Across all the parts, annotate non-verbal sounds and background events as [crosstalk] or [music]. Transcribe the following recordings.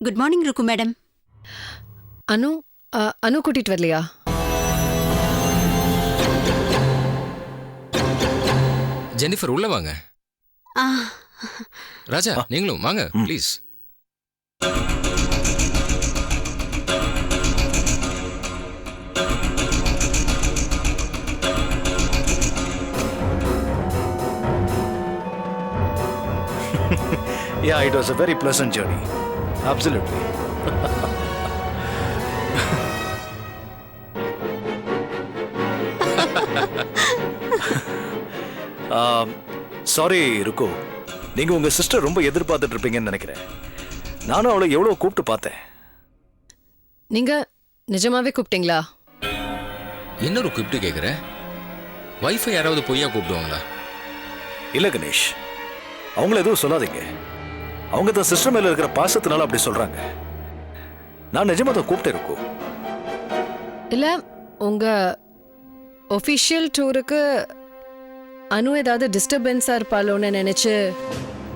Good morning Rukku madam. Anu அ, அனு கூட்டிட்டு வரலையா? Jennifer உள்ள வாங்க. ஆ. ராஜா நீங்களும் வாங்க please. [laughs] Yeah, it was a very pleasant journey. Absolutely. Sorry Rukku நீங்க உங்க சிஸ்டர் ரொம்ப எதிர்பார்த்துட்டு இருப்பீங்கன்னு நினைக்கிறேன். நானும் அவளை எவ்வளவு கூப்பிட்டு பார்த்தேன். நீங்க நிஜமாவே கூப்பிட்டீங்களா? என்ன ஒரு இப்படி கேட்குற வைஃபை யாராவது பொய்யா கூப்பிடுவாங்களா? இல்ல கணேஷ். அவங்கள எதுவும் சொல்லாதீங்க. அவங்க தான் சிஸ்டர் மேல இருக்கிற பாசத்தினால அப்படி சொல்றாங்க. நான் நிஜமா தான் கூப்பிட்டு இருக்கோம் இல்ல உங்க ஒஃபிஷியல் டூருக்கு அனு ஏதாவது டிஸ்டர்பன்ஸா இருப்பாளோன்னு நினைச்சு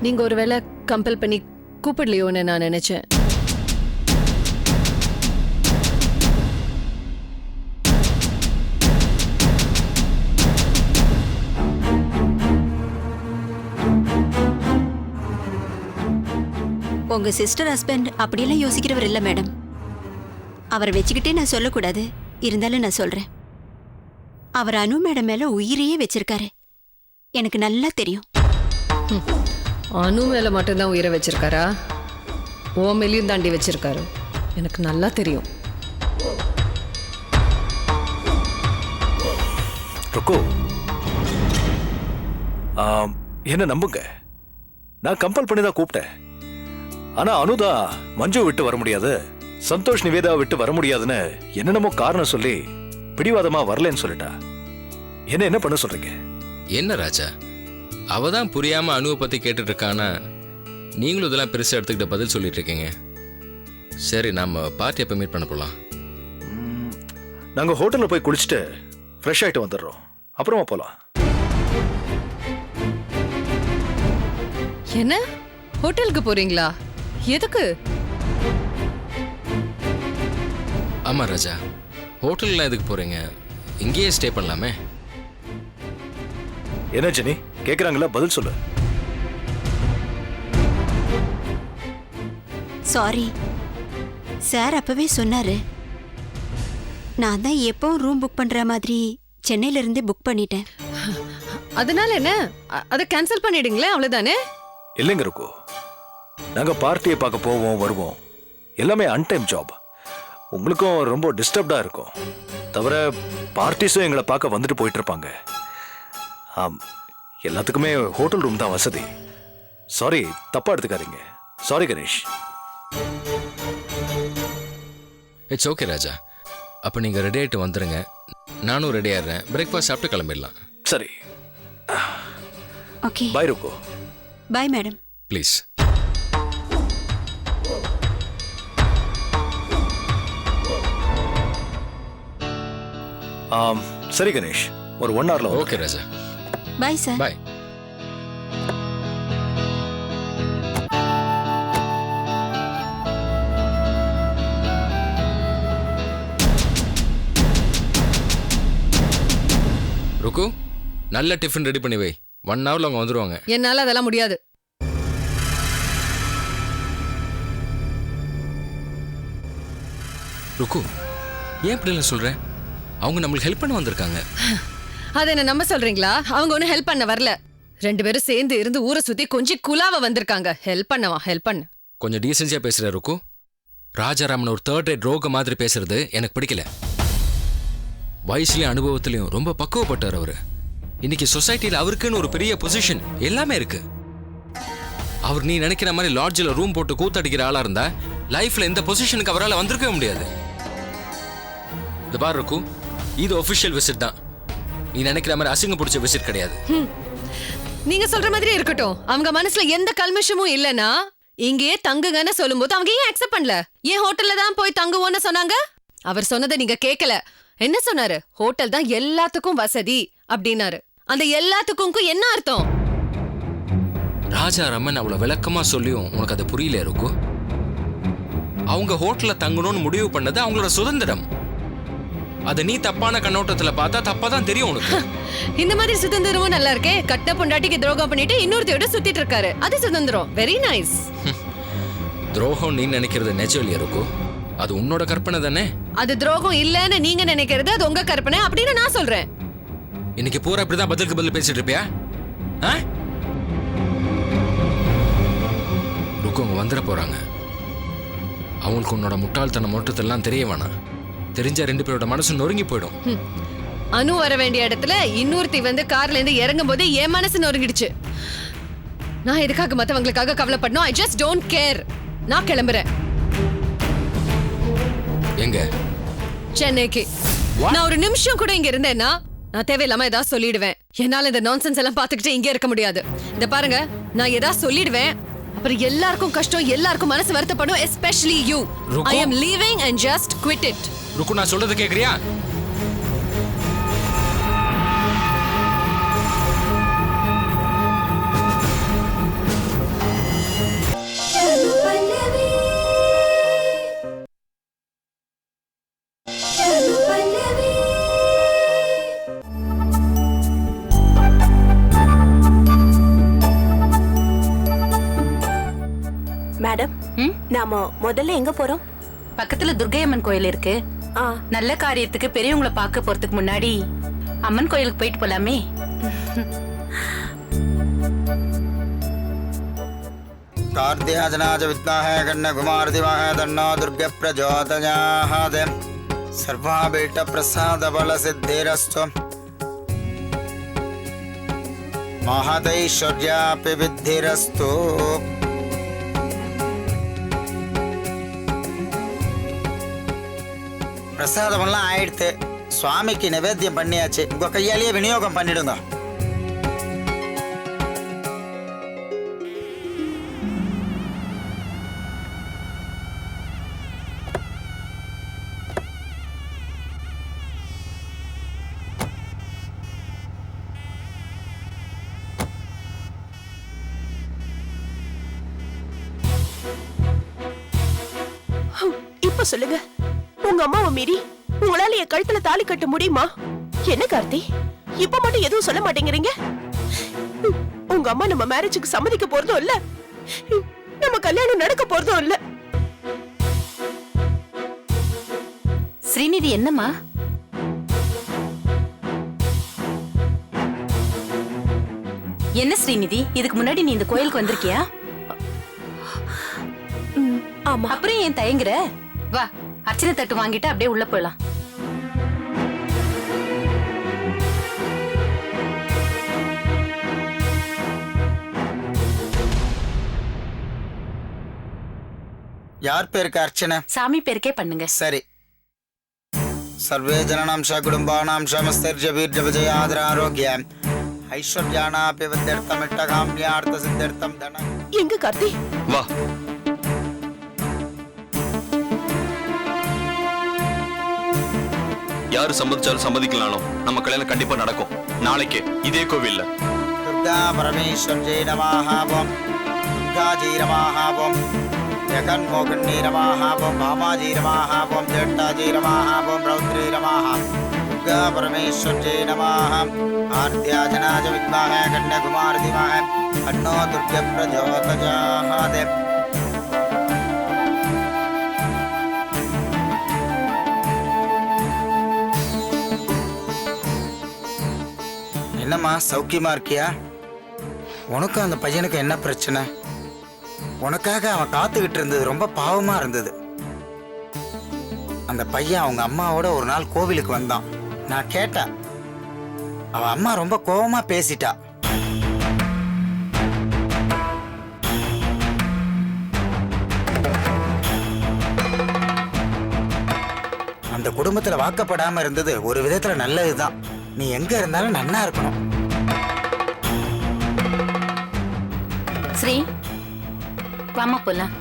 நீங்க ஒருவேளை கம்பல் பண்ணி கூப்பிடலையோன்னு நான் நினைச்சேன். உங்க சிஸ்டர் ஹஸ்பண்ட் அப்படியெல்லாம் யோசிக்கிறவர் இல்ல மேடம் அவரை வச்சுக்கிட்டே நான் சொல்லக்கூடாது. இருந்தாலும் நான் சொல்றேன். அவர் அனு மேடம் மேல உயிரையே வச்சிருக்காரு. எனக்கு நல்லா தெரியும். அனு மேல மட்டும்தான் உயிரை வச்சிருக்காரா? ஓ மேலேயும் தாண்டி வச்சிருக்காரு. எனக்கு நல்லா தெரியும். ருக்கு. ஆம், என்ன நம்புங்க? நான் கம்பல் பண்ணி தான் கூப்பிட்டேன். ஆனா அனுதா மஞ்சு விட்டு வர முடியாது. சந்தோஷ் நிவேதா விட்டு வர முடியாதுன்னு என்னென்னமோ காரணம் சொல்லி பிடிவாதமா வரலன்னு சொல்லிட்டா. என்ன என்ன பண்ண சொல்றீங்க? என்ன ராஜா? அவ தான் புரியாம அணுவை பத்தி கேட்டுட்டு இருக்கானா நீங்களும் இதெல்லாம் பெருசா எடுத்துக்கிட்ட பதில் சொல்லிட்டு இருக்கீங்க. சரி நாம பார்ட்டி எப்போ மீட் பண்ண போலாம். ம், நாங்க ஹோட்டல்ல போய் குளிச்சுட்டு ஃப்ரெஷ் ஆயிட்டு வந்துடுறோம். அப்புறமா போலாம். என்ன? ஹோட்டலுக்கு போறீங்களா? எதுக்கு? ஆமா ராஜா. ஹோட்டல்லாம் எதுக்கு போறீங்க? இங்கேயே ஸ்டே பண்ணலாமே. என்ன ஜெனி? கேக்குறாங்களா? பதில் சொல்லு. சாரி சார் அப்பவே சொன்னாரு. நான் தான் எப்பவும் ரூம் புக் பண்ற மாதிரி சென்னையில இருந்தே புக் பண்ணிட்டேன். அதனால என்ன? அதை கேன்சல் பண்ணிடுங்களேன் அவ்வளவுதானே? இல்லைங்க ருக்கு. நாங்க பார்ட்டியை பார்க்க போவோம் வருவோம். எல்லாமே அன்டைம் ஜாப் உங்களுக்கும் ரொம்ப டிஸ்டர்ப்டா இருக்கும். தவிர பார்ட்டிஸும் எங்களை பார்க்க வந்துட்டு போயிட்டு இருப்பாங்க ஆம் எல்லாத்துக்குமே ஹோட்டல் ரூம் தான் வசதி. சாரி தப்பா எடுத்துக்காதீங்க. Sorry Ganesh. It's okay Raja. அப்போ நீங்க ரெடி ஆயிட்டு வந்துருங்க. நானும் ரெடி ஆயிடுறேன். பிரேக்ஃபாஸ்ட் சாப்பிட்டு கிளம்பிடலாம். சரி okay bye Rukku bye madam please ஆம், சரி கணேஷ் ஒரு ஒன் ஹவர்ல ஓகே ராஜா. பாய் சார் பாய் ருக்கு நல்ல டிஃபன் ரெடி பண்ணி வை. ஒன் ஹவர்ல அவங்க வந்துருவாங்க. என்னால அதெல்லாம் முடியாது. ருக்கு ஏன் இப்படிலாம் சொல்ற? அவங்க நம்மளுக்கு ஹெல்ப் பண்ண வந்திருக்காங்க. அதை என்ன நம்ப சொல்றீங்களா? அவங்க ஒன்னும் ஹெல்ப் பண்ண வரல. ரெண்டு பேரும் சேர்ந்து இருந்து ஊரை சுத்தி கொஞ்சம் குலாவ வந்திருக்காங்க. ஹெல்ப் பண்ணவா ஹெல்ப் பண்ண. கொஞ்சம் டீசென்சியா பேசுற ருக்கு. ராஜாராமன் ஒரு தேர்ட் ரேட் ரோக மாதிரி பேசுறது எனக்கு பிடிக்கல. வயசுலயும் அனுபவத்திலையும் ரொம்ப பக்குவப்பட்டார் அவரு. இன்னைக்கு சொசைட்டில அவருக்குன்னு ஒரு பெரிய பொசிஷன் எல்லாமே இருக்கு. அவர் நீ நினைக்கிற மாதிரி லாட்ஜில் ரூம் போட்டு கூத்தடிக்கிற ஆளா இருந்தா லைஃப்ல எந்த பொசிஷனுக்கு அவரால் வந்திருக்கவே முடியாது. இந்த பார் ருக்கு. இது ஒஃபிஷியல் விசிட் தான். நீ நினைக்கிற மாதிரி அசிங்கம் பிடிச்ச விசிட் கிடையாது. நீங்க சொல்ற மாதிரி இருக்கட்டும். அவங்க மனசுல எந்த கல்மிஷமும் இல்லனா இங்கேயே தங்குங்கன்னு சொல்லும்போது அவங்க ஏன் அக்செப்ட் பண்ணல? ஏன் ஹோட்டல்ல தான் போய் தங்குவோன்னு சொன்னாங்க? அவர் சொன்னதை நீங்க கேட்கல என்ன சொன்னாரு? ஹோட்டல் தான் எல்லாத்துக்கும் வசதி அப்படின்னாரு. அந்த எல்லாத்துக்கும் என்ன அர்த்தம்? ராஜாராமன் அவ்வளவு விளக்கமா சொல்லியும் உனக்கு அது புரியல ருக்கு? அவங்க ஹோட்டல்ல தங்கணும்னு முடிவு பண்ணது அவங்களோட சுதந்திரம். அதை நீ தப்பான கண்ணோட்டத்துல பார்த்தா தப்பா தான் தெரியும் உனக்கு. இந்த மாதிரி சுதந்திரமும் நல்லா இருக்கே. கட்ட பொண்டாட்டிக்கு துரோகம் பண்ணிட்டு இன்னொருத்தையோட சுத்திட்டு இருக்காரு. அது சுதந்திரம். வெரி நைஸ் துரோகம் நீ நினைக்கிறது நிஜம் இருக்கும் அது உன்னோட கற்பனை தானே? அது துரோகம் இல்லன்னு நீங்க நினைக்கிறது அது உங்க கற்பனை அப்படின்னு நான் சொல்றேன். இன்னைக்கு பூரா இப்படிதான் பதிலுக்கு பதில் பேசிட்டு இருப்பியா? ஆ? ருக்கு அவங்க வந்துட போறாங்க. அவங்களுக்கு உன்னோட முட்டாள்தனம் மொட்டத்தெல்லாம் தெரிய வேணாம். தெரிஞ்சா ரெண்டு பேரோட மனசு நொறுங்கி போயிடும். அனு வர வேண்டிய இடத்துல இன்னொருத்தி வந்து கார்ல இருந்து இறங்கும் போது என் மனசு நொறுங்கிடுச்சு. நான் எதுக்காக மத்தவங்களுக்காக கவலைப்படணும்? ஐ ஜஸ்ட் டோன்ட் கேர் நான் கிளம்புறேன். எங்க? சென்னைக்கு. நான் ஒரு நிமிஷம் கூட இங்க இருந்தேன்னா நான் தேவையில்லாம ஏதாவது சொல்லிடுவேன். என்னால இந்த நான்சென்ஸ் எல்லாம் பாத்துக்கிட்டு இங்க இருக்க முடியாது. இந்த பாருங்க நான் ஏதாவது சொல்லிடுவேன் அப்புறம் எல்லாருக்கும் கஷ்டம் எல்லாருக்கும் மனசு வருத்தப்படும் especially you. I am leaving and just quit it Rukku நான் சொல்றது கேக்குறியா? மேடம் நாம முதல்ல எங்க போறோம்? பக்கத்துல துர்கையம்மன் கோயில் இருக்கு. நல்ல காரியத்துக்கு பெரியவங்கள பார்க்க போறதுக்கு முன்னாடி அம்மன் கோயிலுக்கு போயிட்டு போலாமே. கார்த்தியாஜனாஜ வித்மஹே கண்ணகுமார் திமஹே தன்னோ துர்க பிரஜோதயாஹாதே சர்வாபீட்ட பிரசாத பல சித்திரஸ்து மகதைஸ்வர்யாபி வித்திரஸ்து பிரசாதமெல்லாம் ஆயிடுத்து. சுவாமிக்கு நிவேத்தியம் பண்ணியாச்சு. உங்க கையாலேயே விநியோகம் பண்ணிடுங்க. இப்ப சொல்லுங்க. உங்க அம்மாவை மீறி உங்களால என் கழுத்துல தாலி கட்ட முடியுமா? என்ன கார்த்தி? இப்ப மட்டும் எதுவும் சொல்ல மாட்டேங்கிறீங்க? உங்க அம்மா நம்ம மேரேஜுக்கு சம்மதிக்க போறதும் இல்ல. நம்ம கல்யாணம் நடக்க போறதும் இல்ல. ஸ்ரீநிதி என்னம்மா? என்ன ஸ்ரீநிதி? இதுக்கு முன்னாடி நீ இந்த கோயிலுக்கு வந்திருக்கியா? ஆமா. அப்புறம் ஏன் தயங்குற? வா. அர்ச்சனை தட்டு வாங்கிட்டு அப்படியே உள்ள போயிடலாம். யார் பேருக்கு அர்ச்சனை? சாமி பேருக்கே பண்ணுங்க. சரி. சர்வே ஜனநாம் ஷ குடும்பானாம் ஷமஸ்தர்ஜ வீர்ஜ விஜயாதர ஆரோக்கிய ஐஸ்வர்யானாபி வித்தியர்த்தம் இட்டகாமியார்த்த சித்தியர்த்தம் தன. எங்க கார்த்தி? வா. யார் சம்மதிச்சாலும் சம்மதிக்கலாலும் நம்ம கல்யாணம் கண்டிப்பா நடக்கும். நாளைக்கு இதே கோவில்ல. துர்கா பரமேஸ்வர் பரமேஸ்வர்ஜே நமாஹாபம் துர்கா துர்காஜீ நமாஹாபம் ஜெகன் மோகன் ஜெகன்மோகன்னீ நமாஹாபம் பாமாஜீ நமாஹாபம் ஜேட்டாஜீ நமாஹாபம் ரௌத்ரி நமாஹாம் துர்கா பரமேஸ்வர் பரமேஸ்வர்ஜே நமாஹம் ஆர்த்தியாஜனாஜ வித்மாக கன்யகுமார் திமஹ அன்னோ துர்க பிரஜோதஜாஹாதே. என்னம்மா சௌக்கியமா இருக்கியா? உனக்கும் அந்த பையனுக்கு என்ன பிரச்சனை? உனக்காக அவன் காத்துக்கிட்டு இருந்தது ரொம்ப பாவமா இருந்தது. அந்த பையன் அவங்க அம்மாவோட ஒரு நாள் கோவிலுக்கு வந்தான். நான் கேட்டேன். அவன் அம்மா ரொம்ப கோபமா பேசிட்டா. அந்த குடும்பத்துல வாக்கப்படாம இருந்தது ஒரு விதத்துல நல்லதுதான். நீ எங்க இருந்தாலும் நன்னா இருக்கணும். ஸ்ரீ வாமா போலாம்.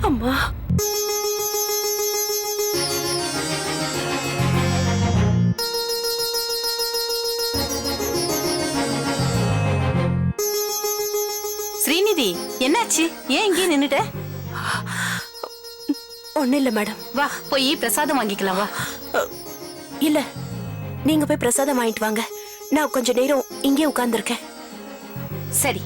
அம்மா. என்னாச்சு ஏன் இங்கே நின்னுட்ட? ஒன்னும் இல்ல மேடம். வா போய் பிரசாதம் வாங்கிக்கலாம் வா. இல்ல. நீங்க போய் பிரசாதம் வாங்கிட்டு வாங்க. நான் கொஞ்ச நேரம் இங்கே உட்கார்ந்திருக்கேன். சரி.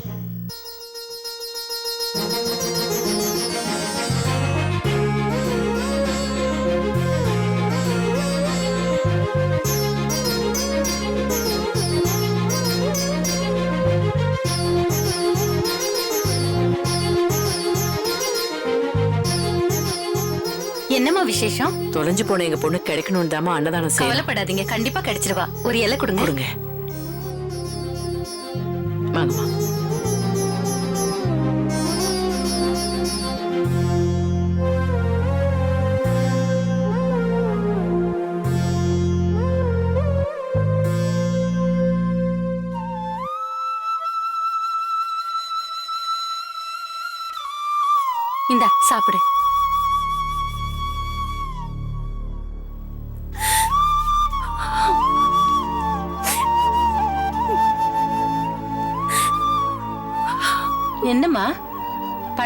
விசேஷம்? தொலைஞ்சு போன எங்க பொண்ணு கிடைக்கணும் தாமா அன்னதானம் செய்யலாம் கவலைப்படாதீங்க கண்டிப்பா கிடைச்சிருவா. ஒரு இலை கொடுங்க. கொடுங்க. வாங்கம்மா. இந்தா சாப்பிடு.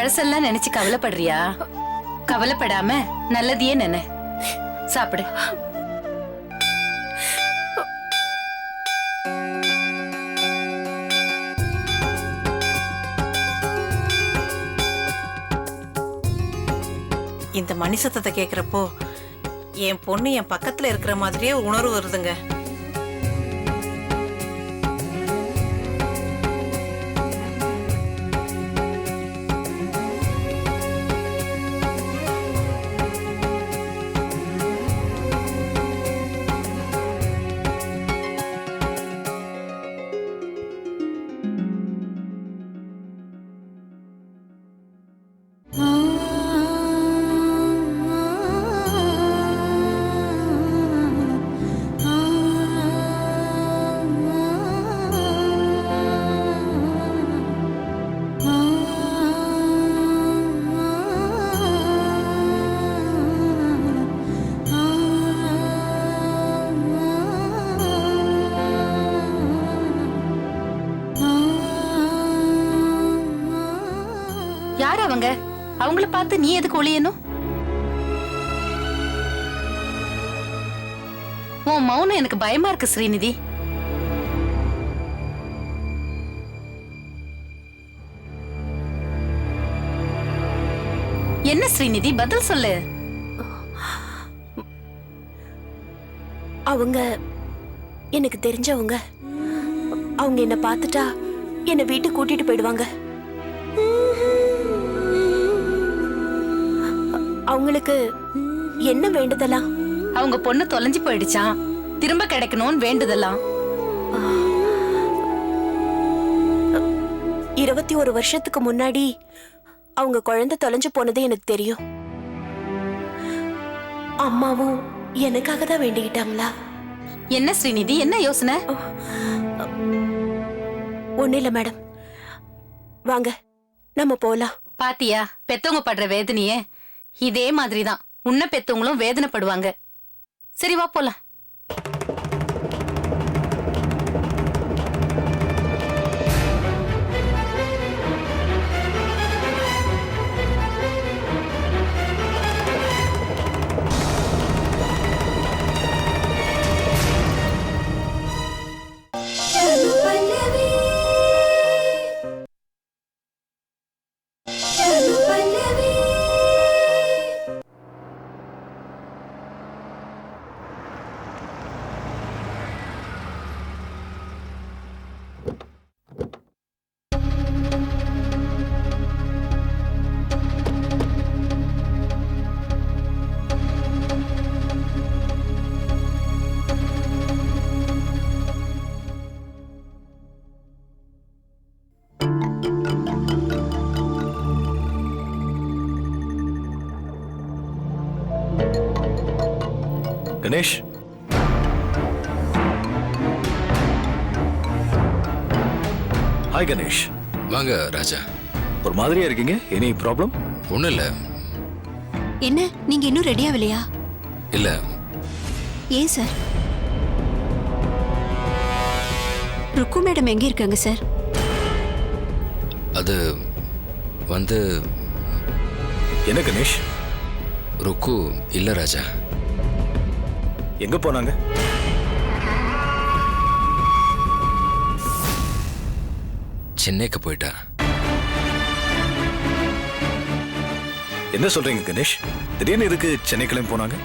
பழசெல்லாம் நினைச்சு கவலைப்படுறியா? கவலைப்படாம நல்லதையே நினை சாப்பிடு. இந்த மணி சத்தத்தை கேக்குறப்போ என் பொண்ணு என் பக்கத்துல இருக்கிற மாதிரியே உணர்வு வருதுங்க. அவங்கள பார்த்து நீ எதுக்கு ஒளியணும்? உன் மௌனம் எனக்கு பயமா இருக்கு ஸ்ரீநிதி. என்ன ஸ்ரீநிதி பதில் சொல்லு. அவங்க எனக்கு தெரிஞ்சவங்க. அவங்க என்ன பார்த்துட்டா என்ன வீட்டுக்கு கூட்டிட்டு போயிடுவாங்க. அவங்களுக்கு என்ன வேண்டுதலாம் அவங்க பொண்ணு தொலைஞ்சு போயிடுச்சான் திரும்ப கிடைக்கணும்னு வேண்டுதலாம் இருபத்தி ஒரு வருஷத்துக்கு முன்னாடி அவங்க குழந்தை தொலைஞ்சு போனது எனக்கு தெரியும். அம்மாவும் எனக்காக தான் வேண்டிக்கிட்டாங்களா? என்ன ஸ்ரீநிதி என்ன யோசனை? ஒண்ணு இல்ல மேடம். வாங்க நம்ம போலாம். பாத்தியா பெத்தவங்க படுற வேதனையே? இதே மாதிரிதான். உன்ன பெத்தவங்களும் வேதனைப்படுவாங்க. சரி வா போலாம். கணேஷ் ஹாய் கணேஷ் வாங்க ராஜா. ஒரு மாதிரியா இருக்கீங்க? எனி ப்ராப்ளம் ஒன்றும் இல்லை. என்ன? நீங்க இன்னும் ரெடி ஆகலையா இல்லை. ஏன் சார் ருக்கு மேடம் எங்க இருக்காங்க சார் அது வந்து என்ன கணேஷ் ருக்கு இல்லை ராஜா. எங்க போனாங்க? சென்னைக்கு போயிட்டா. என்ன சொல்றீங்க கணேஷ்? திடீர்னு எதுக்கு சென்னை கிளம்பி போனாங்க?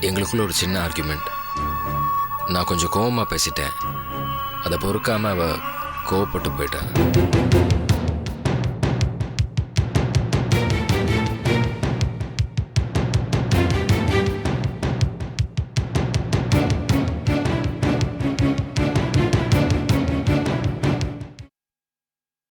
எங்களுக்குள்ள ஒரு சின்ன ஆர்குமெண்ட் நான் கொஞ்சம் கோவமா பேசிட்டேன். அதை பொறுக்காம அவ கோவப்பட்டு போயிட்டா.